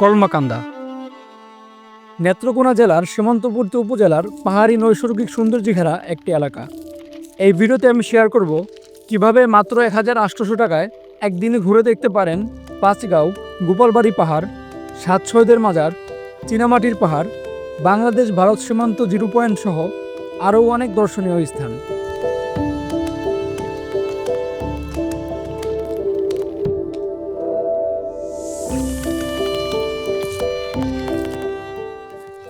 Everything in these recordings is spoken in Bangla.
কলমাকান্দা। নেত্রকোনা জেলার সীমান্তবর্তী উপজেলার পাহাড়ি নৈসর্গিক সৌন্দর্য ঘেরা একটি এলাকা। এই ভিডিওতে আমি শেয়ার করব কীভাবে মাত্র এক হাজার আটশোশো টাকায় একদিনে ঘুরে দেখতে পারেন পাঁচগাঁও গোপালবাড়ি পাহাড় সাত শহীদের মাজার, চীনামাটির পাহাড় বাংলাদেশ ভারত সীমান্ত জিরো পয়েন্ট সহ আরও অনেক দর্শনীয় স্থান।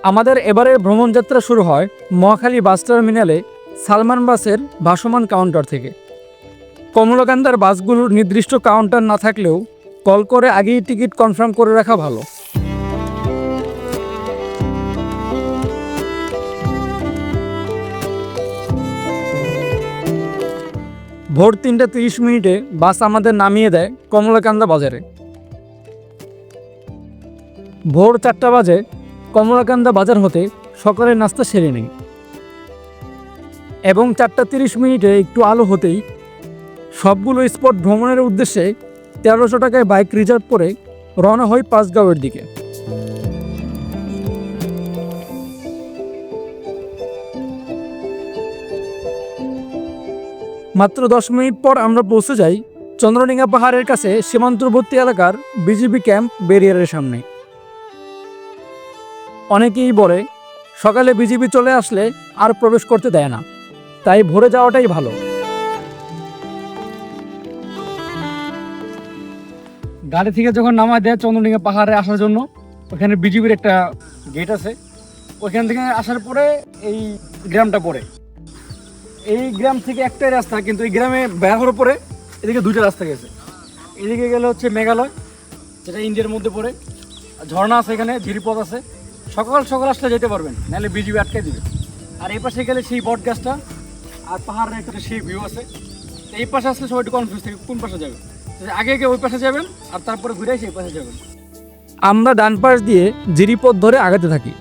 আমাদের এবারের ভ্রমণযাত্রা শুরু হয় মহাখালী বাস টার্মিনালে সালমান বাসের ভাসমান কাউন্টার থেকে। কমলাকান্দার বাসগুলোর নির্দিষ্ট কাউন্টার না থাকলেও কল করে আগেই টিকিট কনফার্ম করে রাখা ভালো। ভোর তিনটা তিরিশ মিনিটে বাস আমাদের নামিয়ে দেয় কমলাকান্দা বাজারে। ভোর চারটা বাজে কমলাকান্দা বাজার হতে সকালের নাস্তা সেরে নেই। এবং চারটা তিরিশ মিনিটে একটু আলো হতেই সবগুলো স্পট ভ্রমণের উদ্দেশ্যে তেরোশো টাকায় বাইক রিজার্ভ করে রওনা হয় পাঁচগাঁওয়ের দিকে। মাত্র দশ মিনিট পর আমরা পৌঁছে যাই চন্দ্রনিঙ্গা পাহাড়ের কাছে সীমান্তবর্তী এলাকার বিজিবি ক্যাম্প ব্যারিয়ারের সামনে। অনেকেই বলে, সকালে বিজিবি চলে আসলে আর প্রবেশ করতে দেয় না। তাই ভোরে যাওয়াটাই ভালো। গাড়ি থেকে যখন নামায় দেয় চন্দ্রডিঙ্গা পাহাড়ে আসার জন্য, ওখানে বিজিবির একটা গেট আছে। ওইখান থেকে আসার পরে এই গ্রামটা পড়ে। এই গ্রাম থেকে একটাই রাস্তা, কিন্তু এই গ্রামে বের হওয়ার পরে এদিকে দুইটা রাস্তা গেছে। এদিকে গেলে হচ্ছে মেঘালয়, যেটা ইন্ডিয়ার মধ্যে পড়ে। ঝর্ণা আছে এখানে ঝিরিপথ আছে। সকাল সকাল আসলে যেতে পারবেন, নাহলে বিজিবি আটকে দিবে। আর এই পাশে গেলে সেই বট গাছটা, আর পাহাড়ের একটা সেই ভিউ আছে। এই পাশে আসলে সবাই একটু কনফিউজ থাকে, কোন পাশে যাবে আগে আগে ওই পাশে যাবেন, আর তারপরে ঘুরে সেই পাশে যাবেন। আমরা ডান পাশ দিয়ে ঝিরিপথ ধরে আগাতে থাকি।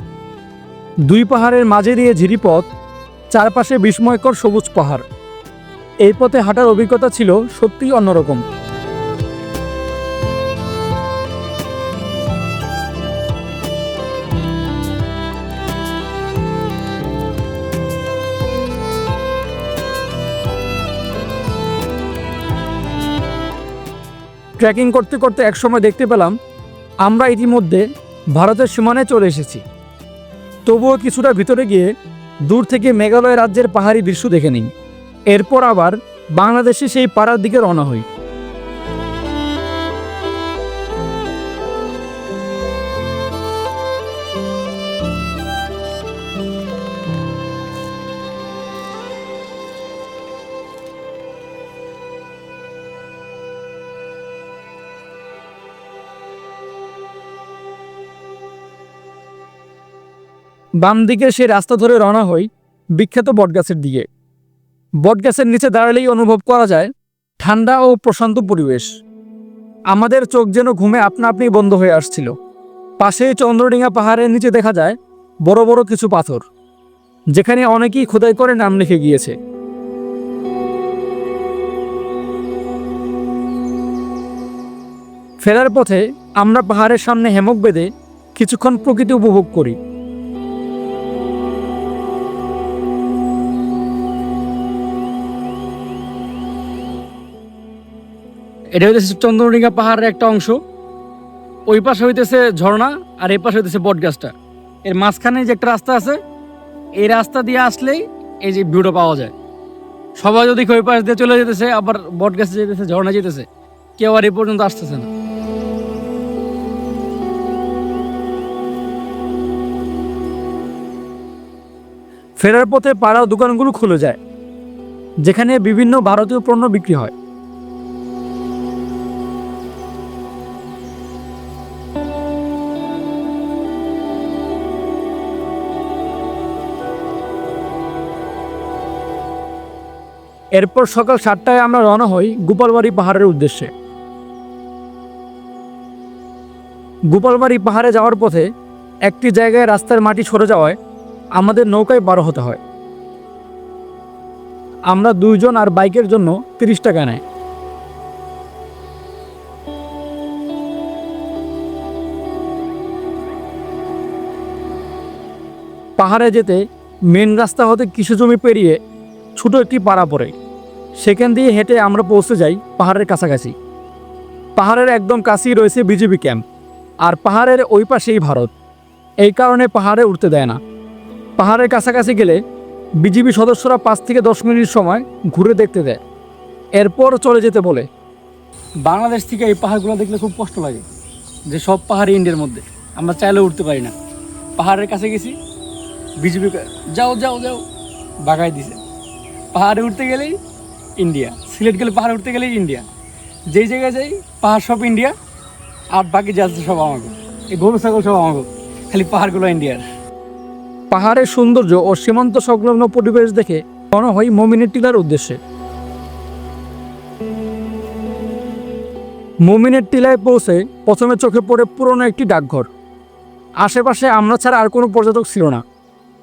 দুই পাহাড়ের মাঝে দিয়ে ঝিরিপথ, চারপাশে বিস্ময়কর সবুজ পাহাড়। এই পথে হাঁটার অভিজ্ঞতা ছিল সত্যিই অন্যরকম। ট্রেকিং করতে করতে একসময় দেখতে পেলাম, আমরা ইতিমধ্যে ভারতের সীমানায় চলে এসেছি। তবুও কিছুটা ভিতরে গিয়ে দূর থেকে মেঘালয় রাজ্যের পাহাড়ি দৃশ্য দেখে নিই। এরপর আবার বাংলাদেশে সেই পাড়ার দিকে রওনা হই। বাম দিকে সেই রাস্তা ধরে রওনা হই বিখ্যাত বটগাছের দিকে। বটগাছের নিচে দাঁড়ালেই অনুভব করা যায় ঠান্ডা ও প্রশান্ত পরিবেশ। আমাদের চোখ যেন ঘুমে আপনা আপনি বন্ধ হয়ে আসছিল। পাশেই চন্দ্রডিঙ্গা পাহাড়ের নিচে দেখা যায় বড় বড় কিছু পাথর, যেখানে অনেকেই খোদাই করে নাম লিখে গিয়েছে। ফেরার পথে আমরা পাহাড়ের সামনে হেমক বেঁধে কিছুক্ষণ প্রকৃতি উপভোগ করি। এটা হইতেছে চন্দ্রডিঙ্গা পাহাড়ের একটা অংশ। ওই পাশে হইতেছে ঝর্ণা আর এই পাশে হইতেছে বটগাছটা। এর মাঝখানে যে একটা রাস্তা আছে, এই রাস্তা দিয়ে আসলেই এই যে ভিউটা পাওয়া যায়। সবাই যদি ওই পাশ দিয়ে চলে যেতেছে, আবার বটগাছে যেতেছে ঝর্ণা যেতেছে, কেউ আর এই পর্যন্ত আসতেছে না। ফেরার পথে পাড়ার দোকানগুলো খুলে যায়, যেখানে বিভিন্ন ভারতীয় পণ্য বিক্রি হয়। এরপর সকাল সাতটায় আমরা রওনা হই গোপালবাড়ি পাহাড়ের উদ্দেশ্যে। গোপালবাড়ি পাহাড়ে যাওয়ার পথে একটি জায়গায় রাস্তার মাটি সরে যাওয়ায় আমাদের নৌকায় বারো হতে হয়। আমরা দুইজন আর বাইকের জন্য তিরিশ টাকা নেয়। পাহাড়ে যেতে মেন রাস্তা হতে কিছু জমি পেরিয়ে ছোট একটি পাড়া পড়ে। সেখান দিয়ে হেঁটে আমরা পৌঁছে যাই পাহাড়ের কাছাকাছি। পাহাড়ের একদম কাছেই রয়েছে বিজেপি ক্যাম্প, আর পাহাড়ের ওই পাশেই ভারত। এই কারণে পাহাড়ে উঠতে দেয় না। পাহাড়ের কাছাকাছি গেলে বিজিবি সদস্যরা পাঁচ থেকে দশ মিনিট সময় ঘুরে দেখতে দেয়। এরপর চলে যেতে বলে। বাংলাদেশ থেকে এই পাহাড়গুলো দেখলে খুব কষ্ট লাগে, যে সব পাহাড় ইন্ডিয়ার মধ্যে। আমরা চাইলেও উঠতে পারি না। পাহাড়ের কাছে গেছি বিজেপি যাও যাও যাও বাগাই দিছে। পাহাড়ে উঠতে গেলেই ইন্ডিয়া। সিলেট গেলে পাহাড়ে উঠতে গেলেই ইন্ডিয়া। যেই জায়গায় যাই, পাহাড় সব ইন্ডিয়া, আর বাকি যা সব আমাকে। এই গরু, ছাগল সব আমাকে। খালি পাহাড়গুলো ইন্ডিয়ার। পাহাড়ের সৌন্দর্য ও সীমান্ত সংলগ্ন পরিবেশ দেখে মনে হয় মমিনের টিলার উদ্দেশ্যে। মমিনের টিলায় পৌঁছে প্রথমে চোখে পড়ে পুরনো একটি ডাকঘর। আশেপাশে আমরা ছাড়া আর কোনো পর্যটক ছিল না।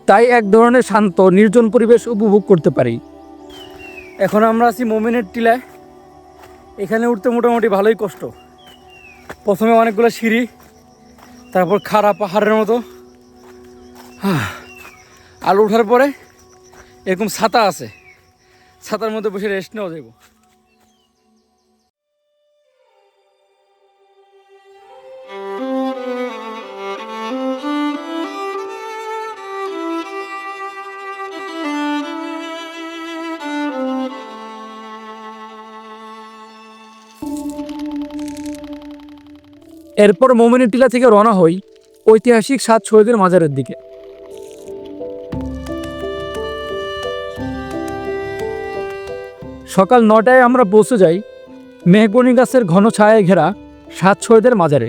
তাই এক ধরনের শান্ত, নির্জন পরিবেশ উপভোগ করতে পারি। এখন আমরা আছি মোমিনের টিলায়। এখানে উঠতে মোটামুটি ভালোই কষ্ট। প্রথমে অনেকগুলো সিঁড়ি, তারপর খাড়া পাহাড়ের মতো। আর ওঠার পরে এরকম ছাতা আছে। ছাতার মধ্যে বসে রেস্ট নেওয়া যাব এরপর মোমিনী টিলা থেকে রওনা হই ঐতিহাসিক সাত শহীদের মাজারের দিকে। সকাল নটায় আমরা পৌঁছে যাই মেহগনি গাছের ঘন ছায়ায় ঘেরা সাত শহীদের মাজারে।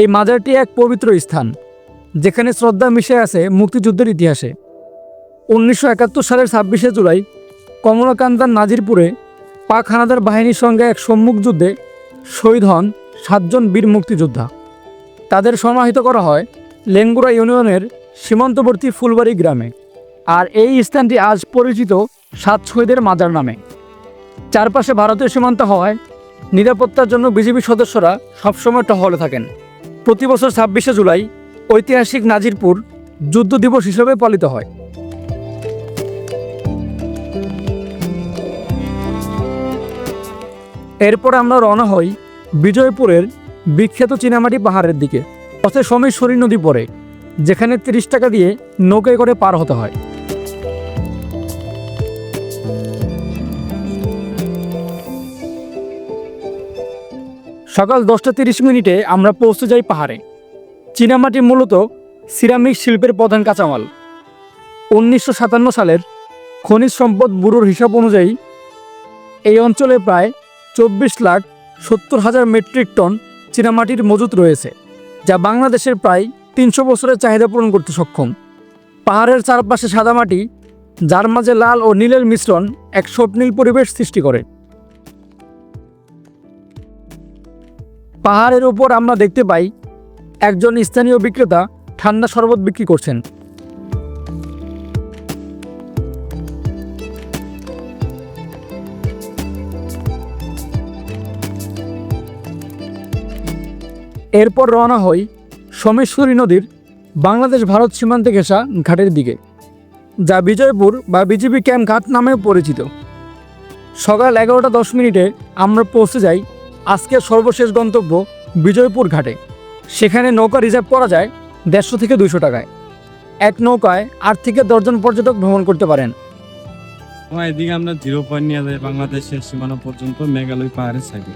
এই মাজারটি এক পবিত্র স্থান, যেখানে শ্রদ্ধা মিশে আছে মুক্তিযুদ্ধের ইতিহাসে। উনিশশো একাত্তর সালের ছাব্বিশে জুলাই কমলাকান্তার নাজিরপুরে পাক হানাদার বাহিনীর সঙ্গে এক সম্মুখ যুদ্ধে শহীদ হন সাতজন বীর মুক্তিযোদ্ধা। তাদের সমাহিত করা হয় লেঙ্গুরা ইউনিয়নের সীমান্তবর্তী ফুলবাড়ি গ্রামে। আর এই স্থানটি আজ পরিচিত সাত শহীদের মাজার নামে। চারপাশে ভারতীয় সীমান্ত হওয়ায় নিরাপত্তার জন্য বিজেপি সদস্যরা সবসময় টহলে থাকেন। প্রতি বছর ছাব্বিশে জুলাই ঐতিহাসিক নাজিরপুর যুদ্ধ দিবস হিসেবে পালিত হয়। এরপর আমরা রওনা হই বিজয়পুরের বিখ্যাত চীনামাটি পাহাড়ের দিকে। পথে সোমেশ্বরী নদী পড়ে, যেখানে তিরিশ টাকা দিয়ে নৌকায় করে পার হতে হয়। সকাল দশটা তিরিশ মিনিটে আমরা পৌঁছে যাই পাহাড়ে। চীনামাটি মূলত সিরামিক শিল্পের প্রধান কাঁচামাল। উনিশশো সাতান্ন সালের খনিজ সম্পদ ব্যুরোর হিসাব অনুযায়ী এই অঞ্চলে প্রায় চব্বিশ লাখ সত্তর হাজার মেট্রিক টন চীনামাটির মজুত রয়েছে, যা বাংলাদেশের প্রায় তিনশো বছরের চাহিদা পূরণ করতে সক্ষম। পাহাড়ের চারপাশে সাদা মাটি, যার মাঝে লাল ও নীলের মিশ্রণ এক স্বপ্নীল পরিবেশ সৃষ্টি করে। পাহাড়ের উপর আমরা দেখতে পাই, একজন স্থানীয় বিক্রেতা ঠান্ডা শরবত বিক্রি করছেন। এরপর রওনা হই সোমেশ্বরী নদীর বাংলাদেশ ভারত সীমান্তে ঘেঁষা ঘাটের দিকে, যা বিজয়পুর বা বিজেপি ক্যাম্প ঘাট নামেও পরিচিত। সকাল এগারোটা দশ মিনিটে আমরা পৌঁছে যাই আজকের সর্বশেষ গন্তব্য বিজয়পুর ঘাটে। সেখানে নৌকা রিজার্ভ করা যায় দেড়শো থেকে দুশো টাকায়। এক নৌকায় আট থেকে দশজন পর্যটক ভ্রমণ করতে পারেন। এদিকে আমরা জিরো পয়েন্ট নিয়ে যাই বাংলাদেশের সীমানা পর্যন্ত মেঘালয় পাহাড়ের সাইডে।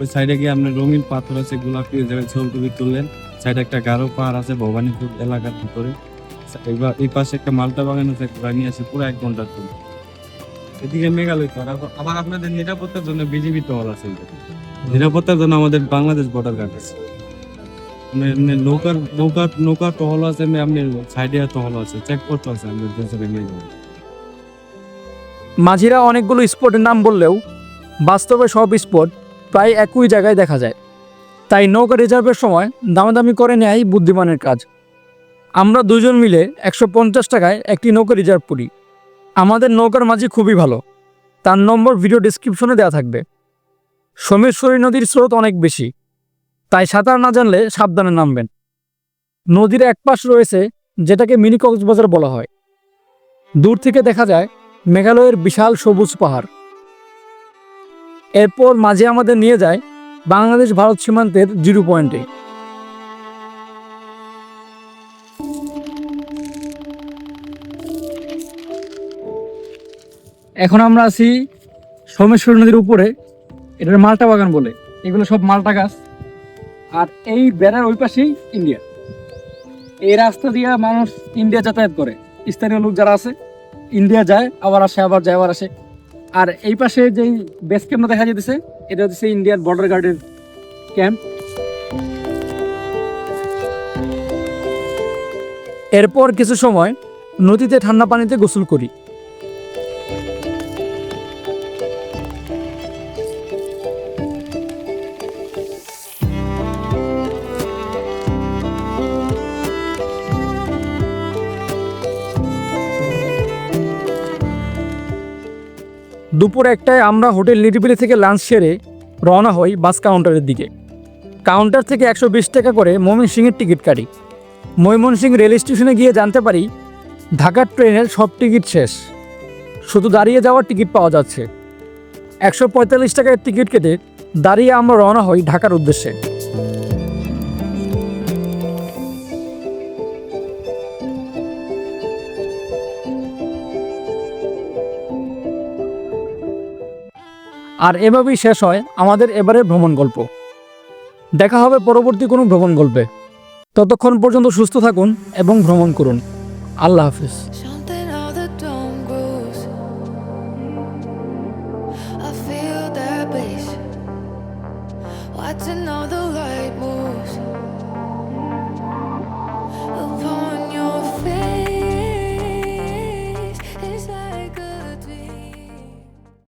ওই সাইডে গিয়ে আপনি রঙিন পাথর আছে, গোলাপি জায়গায় ছবি টবি তুললেন। সাইডে একটা গারো পাহাড় আছে ভবানীপুর এলাকার ভিতরে। এবার এই পাশে একটা মালটা বাগান আছে ঘোরা আছে, পুরো এক ঘণ্টার ট্যুর এদিকে মেঘালয় পাহাড় আবার- আপনাদের নিরাপত্তার জন্য বিজিবি টহল আছে নিরাপত্তার জন্য আমাদের বাংলাদেশ বর্ডার গার্ড আছে। মানে নৌকার নৌকার নৌকার টহল আছে আপনি সাইডে টহল আছে চেক করতে আছে আমাদের দেশের মাঝিরা অনেকগুলো স্পটের নাম বললেও বাস্তবে সব স্পট প্রায় একই জায়গায় দেখা যায়। তাই নৌকা রিজার্ভের সময় দামাদামি করে নেয় বুদ্ধিমানের কাজ। আমরা দুজন মিলে একশো পঞ্চাশ টাকায় একটি নৌকা রিজার্ভ করি। আমাদের নৌকার মাঝি খুবই ভালো। তার নম্বর ভিডিও ডিসক্রিপশনে দেওয়া থাকবে। সোমেশ্বরী নদীর স্রোত অনেক বেশি। তাই সাঁতার না জানলে সাবধানে নামবেন। নদীর এক পাশ রয়েছে, যেটাকে মিনি কক্সবাজার বলা হয়। দূর থেকে দেখা যায়, মেঘালয়ের বিশাল সবুজ পাহাড়। এরপর মাঝে আমাদের নিয়ে যায় বাংলাদেশ ভারত সীমান্তের জিরো পয়েন্টে। এখন আমরা আছি সোমেশ্বর নদীর উপরে। এটার মালটা বাগান বলে। এগুলো সব মালটা গাছ। আর এই বেড়ার ওই পাশেই ইন্ডিয়া। এই রাস্তা দিয়ে মানুষ ইন্ডিয়া যাতায়াত করে। স্থানীয় লোক যারা আছে, ইন্ডিয়া যায়, আবার আসে, আবার যায়, আবার আসে। আর এই পাশে যেই বেস ক্যাম্পটা দেখা যেতেছে এটা হচ্ছে ইন্ডিয়ার বর্ডার গার্ডের ক্যাম্প এরপর কিছু সময় নদীতে ঠান্ডা পানিতে গোসল করি। দুপুর একটায় আমরা হোটেল নিরিবিলি থেকে লাঞ্চ সেরে রওনা হই বাস কাউন্টারের দিকে। কাউন্টার থেকে একশো বিশ টাকা করে ময়মনসিংহের টিকিট কাটি। ময়মনসিংহ রেল স্টেশনে গিয়ে জানতে পারি, ঢাকার ট্রেনের সব টিকিট শেষ। শুধু দাঁড়িয়ে যাওয়ার টিকিট পাওয়া যাচ্ছে। একশো পঁয়তাল্লিশ টাকার টিকিট কেটে দাঁড়িয়ে আমরা রওনা হই ঢাকার উদ্দেশ্যে। আর এভাবেই শেষ হয় আমাদের এবারের ভ্রমণ গল্প। দেখা হবে পরবর্তী কোনো ভ্রমণ গল্পে। ততক্ষণ পর্যন্ত সুস্থ থাকুন এবং ভ্রমণ করুন। আল্লাহ হাফিজ।